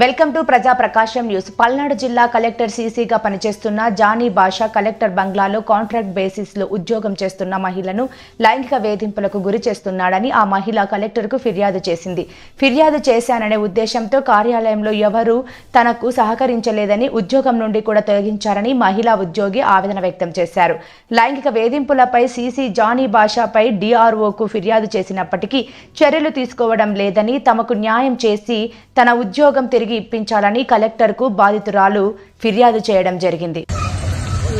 Welcome to ప్రజా ప్రకాశం news. Palnadu జిల్లా collector సీసీగా పనిచేస్తున్న జానీ బాషా కలెక్టర్ బంగ్లాలో కాంట్రాక్ట్ బేసిస్లో ఉద్యోగం చేస్తున్న మహిళను లైంగిక వేధింపులకు గురి చేస్తున్నాడని ఆ మహిళ కలెక్టర్కు ఫిర్యాదు చేసింది. ఫిర్యాదు చేశాననే ఉద్దేశంతో కార్యాలయంలో ఎవరూ తనకు సహకరించలేదని ఉద్యోగం నుండి కూడా తొలగించారని మహిళా ఉద్యోగి ఆవేదన వ్యక్తం చేశారు. లైంగిక వేధింపులపై సీసీ జానీ బాషాపై డిఆర్ఓకు ఫిర్యాదు చేసినప్పటికీ చర్యలు తీసుకోవడం లేదని తమకు న్యాయం చేసి తన ఉద్యోగం తిరిగి ఇప్పించాలని కలెక్టర్కు బాధితురాలు ఫిర్యాదు చేయడం జరిగింది.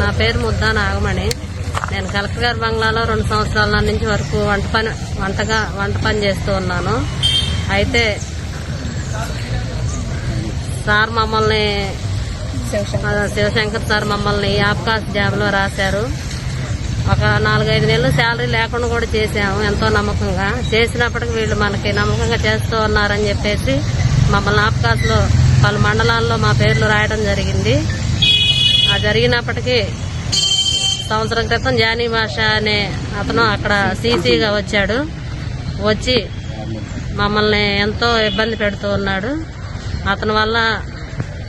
నా పేరు ముద్దా నాగమణి. నేను కలెక్టర్ గారి బంగ్లాలో రెండు సంవత్సరాల నుంచి వరకు వంట పని వంటగా వంట పని చేస్తూ ఉన్నాను. అయితే సార్ మమ్మల్ని శివశంకర్ సార్ మమ్మల్ని ఆబ్కాస్ జాబ్లో రాశారు. ఒక నాలుగైదు నెలలు శాలరీ లేకుండా కూడా చేసాము ఎంతో నమ్మకంగా. చేసినప్పటికి వీళ్ళు మనకి నమ్మకంగా చేస్తూ ఉన్నారని చెప్పేసి మమ్మల్ని ఆప్కాస్లో పలు మండలాల్లో మా పేర్లు రాయడం జరిగింది. ఆ జరిగినప్పటికీ సంవత్సరం క్రితం జానీ భాష అనే అతను అక్కడ సీసీగా వచ్చాడు. వచ్చి మమ్మల్ని ఎంతో ఇబ్బంది పెడుతూ ఉన్నాడు. అతని వల్ల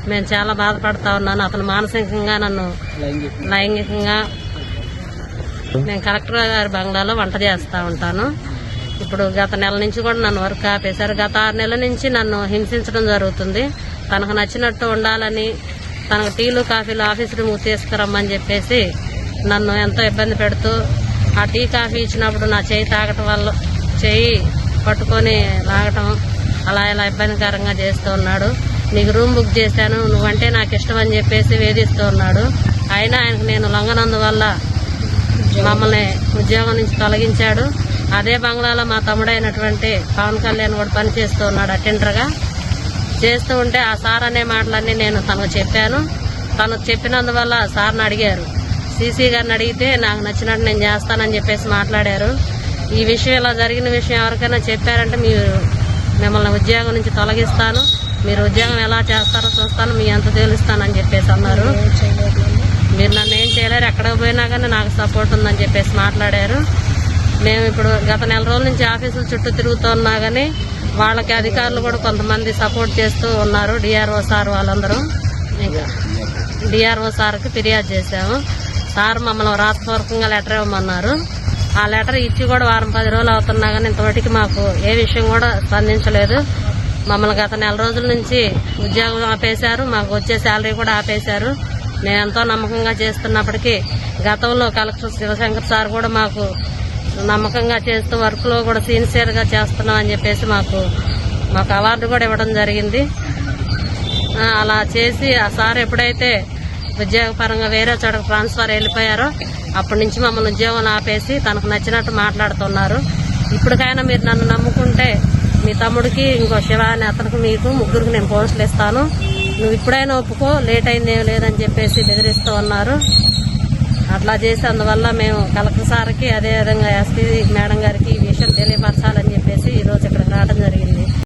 మేము చాలా బాధపడతా ఉన్నాను. అతను మానసికంగా నన్ను లైంగికంగా నేను కలెక్టర్ గారి బంగ్లాలో వంట చేస్తూ ఉంటాను. ఇప్పుడు గత నెల నుంచి కూడా నన్ను వర్క్ ఆపేశారు గత ఆరు నెలల నుంచి నన్ను హింసించడం జరుగుతుంది. తనకు నచ్చినట్టు ఉండాలని తనకు టీలు కాఫీలు ఆఫీస్ రూమ్ తీసుకురమ్మని చెప్పేసి నన్ను ఎంతో ఇబ్బంది పెడుతూ ఆ టీ కాఫీ ఇచ్చినప్పుడు నా చేయి తాగటం వల్ల చేయి పట్టుకొని లాగటం అలా ఇలా ఇబ్బందికరంగా చేస్తూ ఉన్నాడు. నీకు రూమ్ బుక్ చేశాను నువ్వంటే నాకు ఇష్టం అని చెప్పేసి వేధిస్తూ ఉన్నాడు. అయినా ఆయనకు నేను లొంగనందువల్ల మమ్మల్ని ఉద్యోగం నుంచి తొలగించాడు. అదే బంగ్లాలో మా తమ్ముడైనటువంటి పవన్ కళ్యాణ్ కూడా పనిచేస్తూ ఉన్నాడు అటెండర్గా. చేస్తూ ఉంటే ఆ సార్ అనే మాటలన్నీ నేను తనకు చెప్పాను. తను చెప్పినందువల్ల సార్ని అడిగారు. సీసీ గారిని అడిగితే నాకు నచ్చినట్టు నేను చేస్తానని చెప్పేసి మాట్లాడారు. ఈ విషయం ఇలా జరిగిన విషయం ఎవరికైనా చెప్పారంటే మీరు మిమ్మల్ని ఉద్యోగం నుంచి తొలగిస్తాను. మీరు ఉద్యోగం ఎలా చేస్తారో చూస్తాను. మీ అంత తేలుస్తానని చెప్పేసి అన్నారు. మీరు నన్ను ఏం చేయలేరు. ఎక్కడికి పోయినా కానీ నాకు సపోర్ట్ ఉందని చెప్పేసి మాట్లాడారు. మేము ఇప్పుడు గత నెల రోజుల నుంచి ఆఫీసుల చుట్టూ తిరుగుతున్నా కానీ వాళ్ళకి అధికారులు కూడా కొంతమంది సపోర్ట్ చేస్తూ ఉన్నారు. డిఆర్ఓ సార్ వాళ్ళందరూ. ఇంకా డిఆర్ఓ సార్కి ఫిర్యాదు చేశాము. సార్ మమ్మల్ని రాతపూర్వకంగా లెటర్ ఇవ్వమన్నారు. ఆ లెటర్ ఇచ్చి కూడా వారం పది రోజులు అవుతున్నా కానీ ఇంతవరకు మాకు ఏ విషయం కూడా స్పందించలేదు. మమ్మల్ని గత నెల రోజుల నుంచి ఉద్యోగం ఆపేశారు. మాకు వచ్చే శాలరీ కూడా ఆపేశారు. మేము ఎంతో నమ్మకంగా చేస్తున్నప్పటికీ గతంలో కలెక్టర్ శివశంకర్ సార్ కూడా మాకు నమ్మకంగా చేస్తూ వర్క్లో కూడా సిన్సియర్గా చేస్తున్నాం అని చెప్పేసి మాకు మాకు అవార్డు కూడా ఇవ్వడం జరిగింది. అలా చేసి ఆ సార్ ఎప్పుడైతే ఉద్యోగపరంగా వేరే చోటకు ట్రాన్స్ఫర్ వెళ్ళిపోయారో అప్పటి నుంచి మమ్మల్ని ఉద్యోగం ఆపేసి తనకు నచ్చినట్టు మాట్లాడుతున్నారు. ఇప్పటికైనా మీరు నన్ను నమ్ముకుంటే మీ తమ్ముడికి ఇంకో శివ అనే అతనికి మీకు ముగ్గురికి నేను పోస్టులు ఇస్తాను. నువ్వు ఇప్పుడైనా ఒప్పుకో లేట్ అయిందేం లేదని చెప్పేసి బెదిరిస్తూ ఉన్నారు. అట్లా చేసి అందువల్ల మేము కలెక్టర్ సార్కి అదేవిధంగా ఎస్పీ మేడం గారికి ఈ విషయం తెలియపరచాలని చెప్పేసి ఈరోజు ఇక్కడికి రావడం జరిగింది.